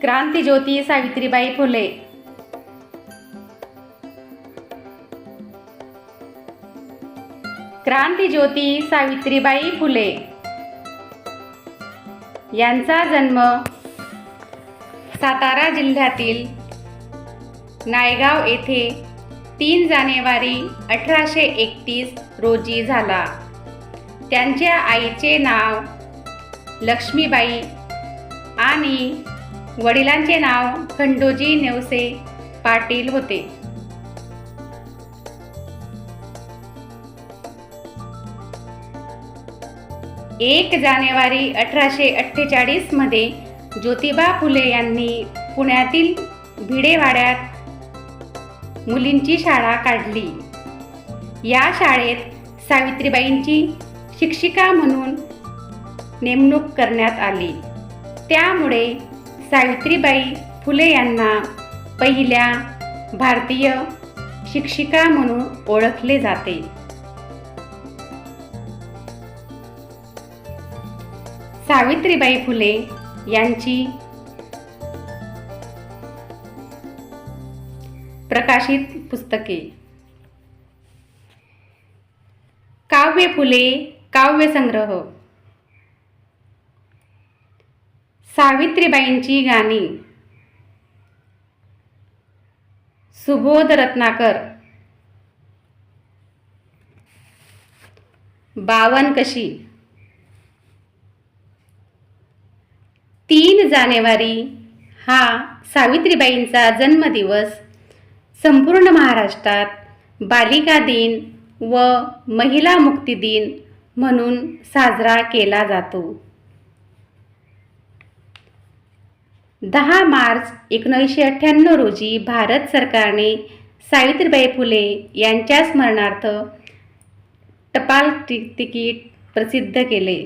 क्रांतीज्योती सावित्रीबाई फुले. क्रांतीज्योती सावित्रीबाई फुले. यांचा जन्म सातारा जिल्ह्यातील नायगाव येथे तीन जानेवारी अठराशे एकतीस रोजी झाला. त्यांच्या आईचे नाव लक्ष्मीबाई आणि वडिलांचे नाव खंडोजी नेवसे पाटील होते. एक जानेवारी अठराशे अठ्ठेचाळीसमध्ये ज्योतिबा फुले यांनी पुण्यातील भिडेवाड्यात मुलींची शाळा काढली. या शाळेत सावित्रीबाईंची शिक्षिका म्हणून नेमणूक करण्यात आली. त्यामुळे सावित्रीबाई फुले यांना पहिल्या भारतीय शिक्षिका म्हणून ओळखले जाते. सावित्रीबाई फुले यांची प्रकाशित पुस्तके. काव्य फुले काव्यसंग्रह सावित्रीबाईंची गाणी. सुबोध रत्नाकर. बावन कशी. तीन जानेवारी हा सावित्रीबाईंचा जन्मदिवस संपूर्ण महाराष्ट्रात बालिका दिन व महिला मुक्ती दिन म्हणून साजरा केला जातो. दहा मार्च एकोणीसशे अठ्ठ्याण्णव रोजी भारत सरकारने सावित्रीबाई फुले यांच्या स्मरणार्थ टपाल तिकीट प्रसिद्ध केले.